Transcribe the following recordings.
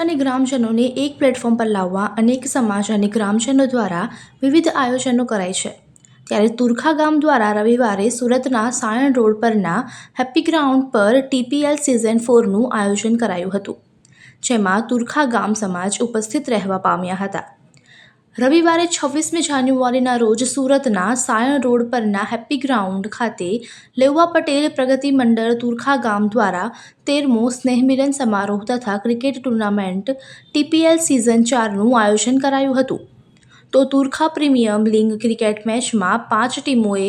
અને ગ્રામજનોને એક પ્લેટફોર્મ પર લાવવા અનેક સમાજ અને ગ્રામજનો દ્વારા વિવિધ આયોજનો કરાય છે. ત્યારે તુરખા ગામ દ્વારા રવિવારે સુરતના સાયણ રોડ પરના હેપ્પી ગ્રાઉન્ડ પર ટીપીએલ સિઝન ફોરનું આયોજન કરાયું હતું, જેમાં તુરખા ગામ સમાજ ઉપસ્થિત રહેવા પામ્યા હતા. રવિવારે છવ્વીસમી જાન્યુઆરીના રોજ સુરતના સાયણ રોડ પરના હેપ્પી ગ્રાઉન્ડ ખાતે લેવા પટેલ પ્રગતિ મંડળ તુરખા ગામ દ્વારા તેરમો સ્નેહમિલન સમારોહ તથા ક્રિકેટ ટુર્નામેન્ટ ટીપીએલ સિઝન ચારનું આયોજન કરાયું હતું. તો તુરખા પ્રીમિયમ લીગ ક્રિકેટ મેચમાં પાંચ ટીમોએ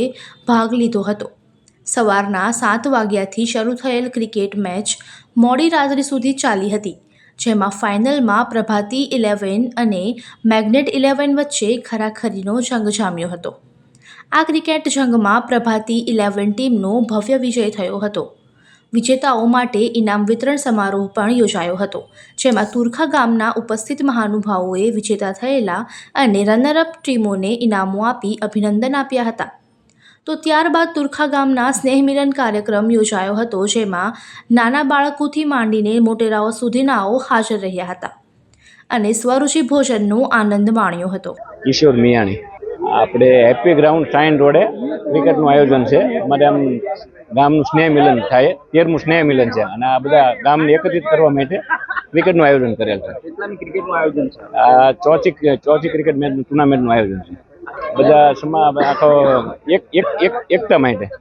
ભાગ લીધો હતો. સવારના સાત વાગ્યાથી શરૂ થયેલ ક્રિકેટ મેચ મોડી રાત્રિ સુધી ચાલી હતી. જેમાં ફાઇનલમાં પ્રભાતી ઇલેવન અને મેગ્નેટ ઇલેવન વચ્ચે ખરાખરીનો જંગ જામ્યો હતો. આ ક્રિકેટ જંગમાં પ્રભાતી ઇલેવન ટીમનો ભવ્ય વિજય થયો હતો. વિજેતાઓ માટે ઇનામ વિતરણ સમારોહ પણ યોજાયો હતો, જેમાં તુરખા ગામના ઉપસ્થિત મહાનુભાવોએ વિજેતા થયેલા અને રનરઅપ ટીમોને ઇનામો આપી અભિનંદન આપ્યા હતા. તો ત્યારબાદ તુરખા ગામના સ્નેહમિલન કાર્યક્રમ યોજાયો હતો જેમાં નાના બાળકોથી માંડીને મોટેરાઓ સુધીનાઓ હાજર રહ્યા હતા અને સ્વરૂચિ ભોજનનો આનંદ માણ્યો હતો. કિશોર મિયાણી. આપણે હેપી ગ્રાઉન્ડ સાઇન રોડે ક્રિકેટનું આયોજન છે. અમારે આમ ગામનું સ્નેહ મિલન થાય તેરમું સ્નેહ મિલન છે. અને આ બધા ગામને એકત્રિત કરવા માટે ક્રિકેટનું આયોજન કરેલ છે. કેટલાની ક્રિકેટનું આયોજન છે? આ ચોથી ચોથી ક્રિકેટ મેચનું ટુર્નામેન્ટનું આયોજન છે. બધા સમા આખો એક એક એક એકતા માટે.